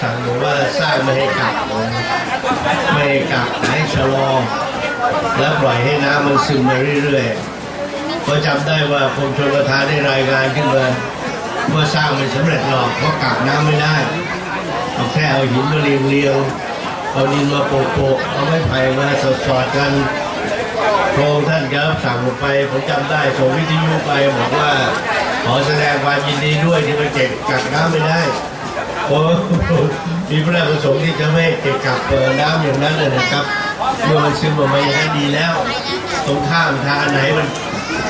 สั่งบอกว่าสร้างไม่ให้กลับไม่ให้กลับให้ชะลอ แล้วปล่อยให้น้ำมันซึมมาเรื่อยๆก็จำได้ว่ากรมชลประทานได้รายงานขึ้นมาเมื่อสร้างไม่สำเร็จหรอกเพราะกักน้ำไม่ได้เอาแค่เอาหินมาเรียงเรียงๆเอาดินมาโปะๆเอาไม้ไผ่มาสอดๆกันโครงท่านก็รับสั่งออกไปผมจำได้ส่งวิทยุไปบอกว่าขอแสดงความยินดีด้วยที่มาเก็บกักน้ำไม่ได้ มีพระประสงค์ที่จะไม่เก็บกักเปิดน้ำอย่างนั้นเลยนะครับ เมื่อมันซึมออกมาอย่างนั้นดีแล้ว ตรงข้ามทางไหนมัน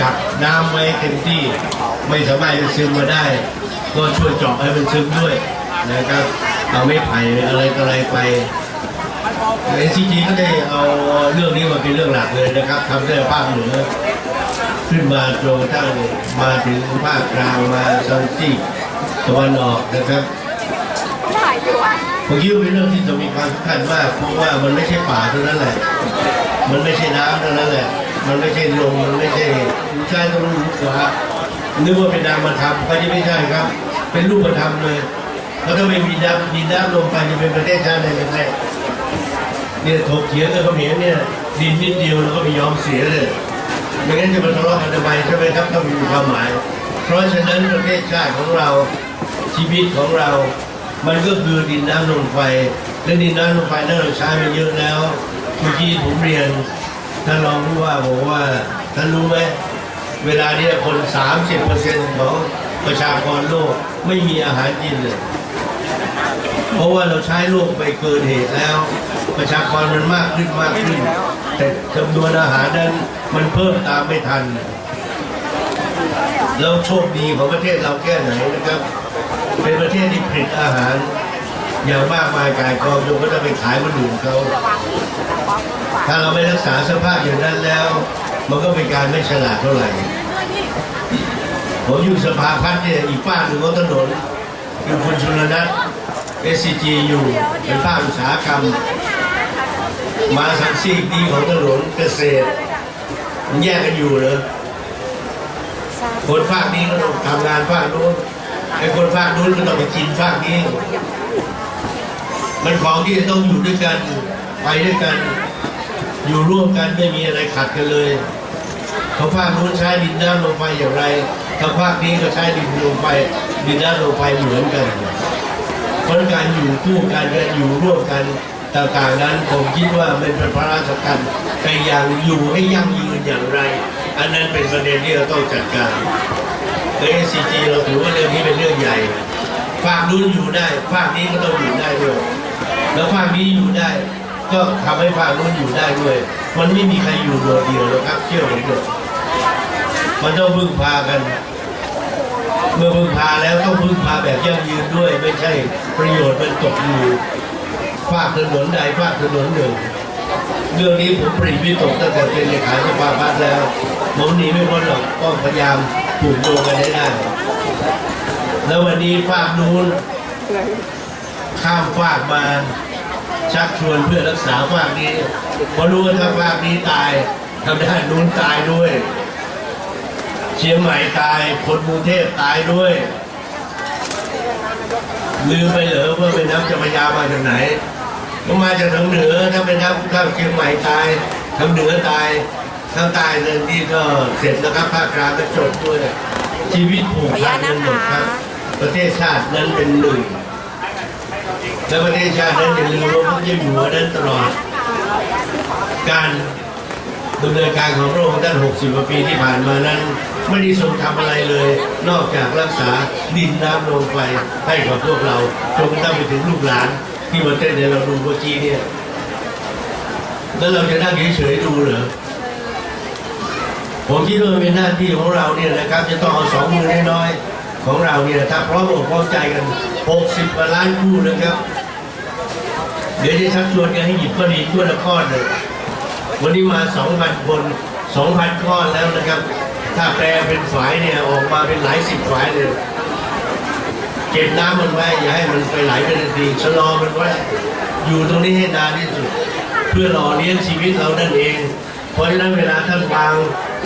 กักน้ำไว้เต็มที่ ไม่สามารถจะซึมมาได้ ก็ช่วยเจาะให้มันซึมด้วยนะครับเอาไม่ไผ่อะไรต่ออะไรไปเอซีจีก็ได้เอาเรื่องนี้มาเป็นเรื่องหลักเลยนะครับทำได้ภาคเหนือขึ้นมาโจนกระทั่งมาถึงภาคกลางมาซันซีตะวันออกนะครับ อยู่อะผมคิดว่าเป็นเรื่องที่จะมีความสำคัญมากเพราะว่ามันไม่ใช่ป่าเท่านั้นแหละ มันไม่ใช่น้ำเท่านั้นแหละ มันไม่ใช่ลมมันไม่ใช่ใช่ต้องรู้ขวานึกว่าเป็นนามธรรมก็จะไม่ใช่ครับ เป็นรูปธรรมเลยแล้วถ้าไม่มีน้ำดินน้ำลมไปจะเป็นประเทศชาติได้ยังไงเนี่ยถกเถียงกันเขมียนเนี่ยดินนิดเดียวแล้วก็ไม่ยอมเสียเลยไม่งั้นจะมาทะเลาะกันทำไมใช่ไหมครับต้องมีความหมาย เพราะฉะนั้นประเทศชาติของเราชีวิตของเรา มันก็คือดินน้ำลมไฟ และดินน้ำลมไฟนั้นเราใช้มาเยอะแล้วเมื่อกี้ผมเรียนท่านรองผู้ว่าบอกว่าท่านรู้ไหมเวลาเนี้คน30%ของประชากรโลกไม่มีอาหารกินเลย เพราะว่าเราใช้โลกไปเกินเหตุแล้ว ประชากรมันมากขึ้นมากขึ้น แต่จำนวนอาหารนั้นมันเพิ่มตามไม่ทัน แล้วโชคดีของประเทศเราแค่ไหนนะครับ เป็นประเทศที่ผลิตอาหารอย่างมากมายกายกองจนก็จะไปขายคนอื่นเขาถ้าเราไม่รักษาสภาพอย่างนั้นแล้ว มันก็เป็นการไม่ฉลาดเท่าไหร่ ผมอยู่สภาพัฒน์เนี่ยอีกฝ้าหนึ่งของถนนคือคุณชลนัท SCG อยู่เป็นภาคอุตสาหกรรม มาทางซีกดีของถนนเกษตรมันแยกกันอยู่เลยคนภาคนี้ก็ต้องทำงานภาคโน้น ไอ้คนภาคนู้นก็ต้องไปกินภาคนี้ มันของที่ต้องอยู่ด้วยกัน ไปด้วยกัน อยู่ร่วมกันไม่มีอะไรขัดกันเลยเขาภาคนู้นใช้ดินน้ำลมไฟอย่างไรเขาภาคนี้ก็ใช้ดินลมไฟดินน้ำลมไฟเหมือนกันเพราะการอยู่คู่กันและอยู่ร่วมกันต่างๆนั้นผมคิดว่ามันเป็นพระราชกันแต่อย่างอยู่ให้ยั่งยืนอย่างไร อันนั้นเป็นประเด็นที่เราต้องจัดการ ใน SCG เราถือว่าเรื่องนี้เป็นเรื่องใหญ่ฝากนู้นอยู่ได้ฝากนี้ก็ต้องอยู่ได้ด้วย แล้วฝากนี้อยู่ได้ ก็ทำให้ฝากนู้นอยู่ได้ด้วย มันไม่มีใครอยู่โดดเดียวหรอกครับ เชื่อผมเถอะมันต้องพึ่งพากัน เมื่อพึ่งพาแล้วต้องพึ่งพาแบบยั่งยืนด้วย ไม่ใช่ประโยชน์มันตกอยู่ภาคถนนใดภาคถนนหนึ่งเรื่องนี้ผมปรีวิตกตั้งแต่เป็นเลขาสภาพัฒน์แล้วผมหนีไม่พ้นหรอกก็พยายาม ผูกโยงกันให้ได้แล้ววันนี้ภาคนู้น ข้ามภาคมาชักชวนเพื่อรักษาภาคนี้เพราะรู้ว่าถ้าภาคนี้ตายทางด้านนู้นตายด้วย เชียงใหม่ตายคนกรุงเทพตายด้วยลืมไปเหรอว่าเป็นน้ำจ้าพยามาจากไหนก็มาจากทางเหนือถ้าเป็นน้ำข้าวเชียงใหม่ตายทางเหนือตาย ทางใต้เรื่องที่ก็เสร็จแล้วครับภาคกลางก็จบด้วย ชีวิตผูกพันกันหมดครับ ประเทศชาตินั้นเป็นหนึ่ง และประเทศชาตินั้นอย่าลืมว่าพระเจ้าอยู่หัวนั้นตลอด การดำเนินการของพระองค์ท่าน 60กว่าปีที่ผ่านมานั้น ไม่ได้ทรงทำอะไรเลย นอกจากรักษาดินน้ำลมไฟให้กับพวกเราจนกระทั่งไปถึงลูกหลาน ที่มาเต้นในเราดูเมื่อกี้เนี่ย แล้วเราจะนั่งเฉยๆดูเหรอ ผมคิดว่าเป็นหน้าที่ของเราเนี่ยนะครับ จะต้องเอาสองมือน้อยๆของเราเนี่ยถ้าพร้อมอกพร้อมใจกัน 60กว่าล้านคู่นะครับ เดี๋ยวจะชักชวนกันให้หยิบก้อนหินก้อนละก้อนเลยวันนี้มา 2,000 คน 2,000ก้อแล้วนะครับ ถ้าแปลเป็นฝายเนี่ยออกมาเป็นหลายสิบฝายเลยเก็บน้ำมันไว้อย่าให้มันไปไหลไปทันทีชะลอมันไว้อยู่ตรงนี้ให้นานที่สุด เพื่อหล่อเลี้ยงชีวิตเรานั่นเอง เพราะฉะนั้นเวลาท่านวาง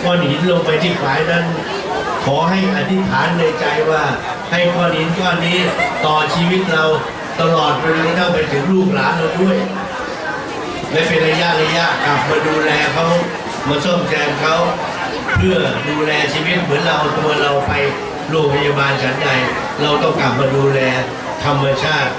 ก้อนหินลงไปที่ฝายนั้น ขอให้อธิษฐานในใจว่า ให้ก้อนหินก้อนนี้ต่อชีวิตเราตลอดไปจนกระทั่งไปถึงลูกหลานเราด้วยและเป็นระยะระยะกลับมาดูแลเขามาซ่อมแซมเขาเพื่อดูแลชีวิตเหมือนเราเอาตัวเราไปโรงพยาบาลฉันใดเราต้องกลับมาดูแลธรรมชาติ